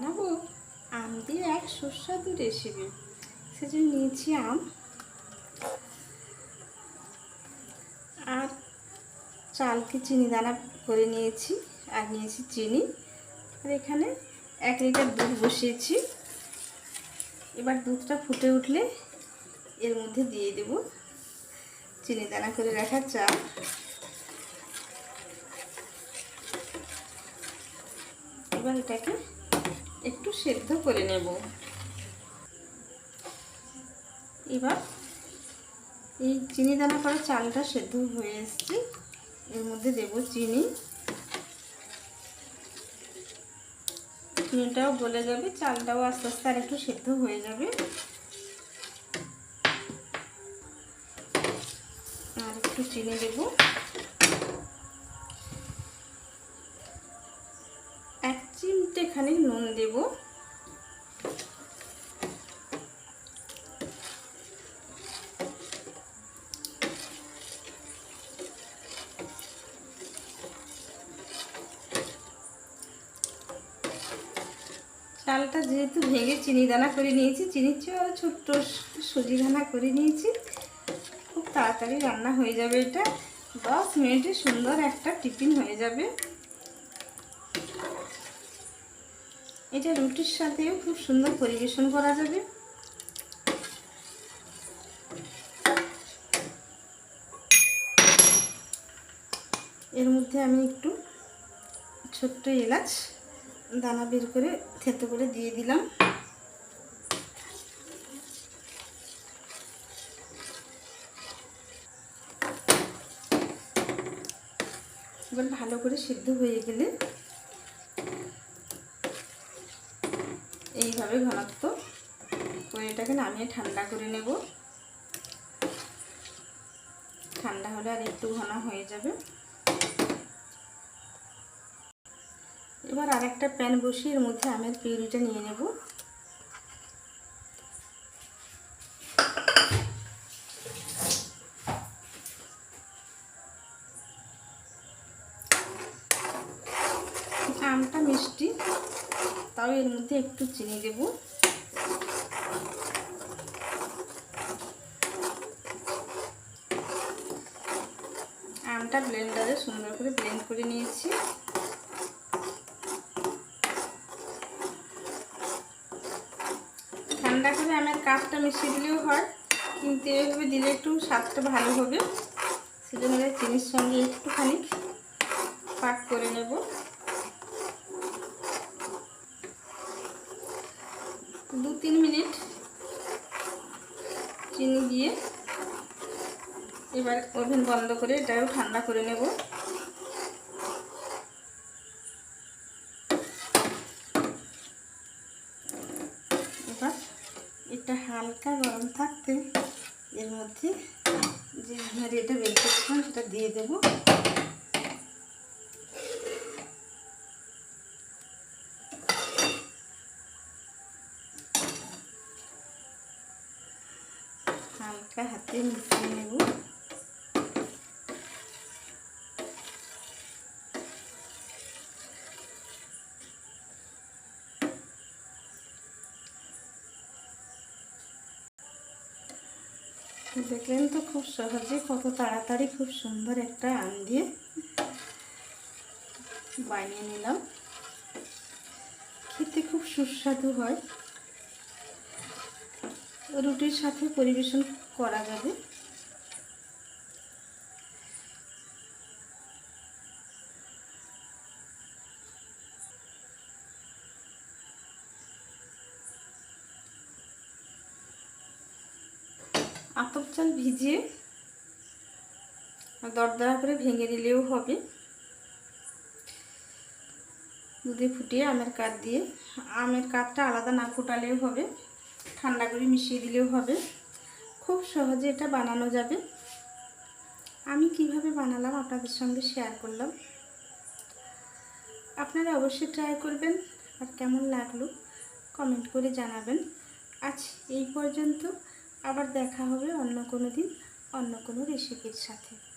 বানাবো আম দিয়ে এক সুস্বাদু রেসিপি সেজন্য নিয়েছি আম আর চালকে চিনি দানা করে নিয়েছি আর নিয়েছি চিনি। আর এখানে এক লিটার দুধ বসিয়েছি। এবার দুধটা ফুটে উঠলে এর মধ্যে দিয়ে দেব চিনি দানা করে রাখা চাল। এবার এটাকে একটু সেদ্ধ করে নেব। এবার এই চিনি দানা করা চালটা সেদ্ধ হয়ে এসছে। এর মধ্যে দেব চিনি। চিনিটাও গলে যাবে, চালটাও আস্তে আস্তে আর একটু সেদ্ধ হয়ে যাবে। আর একটু চিনি দেব। খানিক নুন দেব। চালটা যেহেতু ভেঙে চিনি দানা করে নিয়েছি, চিনির চেয়েও ছোট্ট সুজি দানা করে নিয়েছি। খুব তাড়াতাড়ি রান্না হয়ে যাবে এটা। দশ মিনিটে সুন্দর একটা টিফিন হয়ে যাবে। এটা রুটির সাথেও খুব সুন্দর পরিবেশন করা যাবে। এর মধ্যে আমি একটু ছোট্ট এলাচ, দানা বের করে থেতো করে দিয়ে দিলাম। এবার ভালো করে সিদ্ধ হয়ে গেলে এইভাবে ঘনত্ব করে এটাকে নামিয়ে ঠান্ডা করে নেব। ঠান্ডা হলে আর একটু ঘন হয়ে যাবে। এবার আর একটা প্যান বসিয়ে এর মধ্যে আমের পিউরিটা নিয়ে নেব। আমটা মিষ্টি। তাও এর মধ্যে একটু চিনি দেব। আমটা ব্লেন্ডারে সুন্দর করে ব্লেন্ড করে নিয়েছি। ঠান্ডা করে আমের কাপটা মিশিয়ে দিলেও হয়, কিন্তু এইভাবে দিলে একটু স্বাদটা ভালো হবে। সেজন্য চিনির সঙ্গে একটুখানি পাক করে নেব। তিন মিনিট চিনি দিয়ে এবার ওভেন বন্ধ করে এটাও ঠান্ডা করে নেব। এবার এটা হালকা গরম থাকতে এর মধ্যে যে এটা বের করছিলাম সেটা দিয়ে দেবো। হালকা হাতে মিশিয়ে নেব দেখলেন তো খুব সহজে কত তাড়াতাড়ি খুব সুন্দর একটা আম দিয়ে বানিয়ে নিলাম। খেতে খুব সুস্বাদু হয়। রুটির সাথে পরিবেশন করা যাবে। আতপ চাল ভিজিয়ে দরদরা করে ভেঙে নিলেও হবে। দুধে ফুটিয়ে আমের কাঠ দিয়ে। আমের কাঠটা আলাদা না ফুটালেও হবে। ঠান্ডা করে মিশিয়ে দিলেও হবে। খুব সহজে এটা বানানো যাবে। আমি কীভাবে বানালাম আপনাদের সঙ্গে শেয়ার করলাম। আপনারা অবশ্যই ট্রাই করবেন আর কেমন লাগল কমেন্ট করে জানাবেন। আজ এই পর্যন্ত আবার দেখা হবে অন্য কোনো দিন, অন্য কোনো রেসিপির সাথে।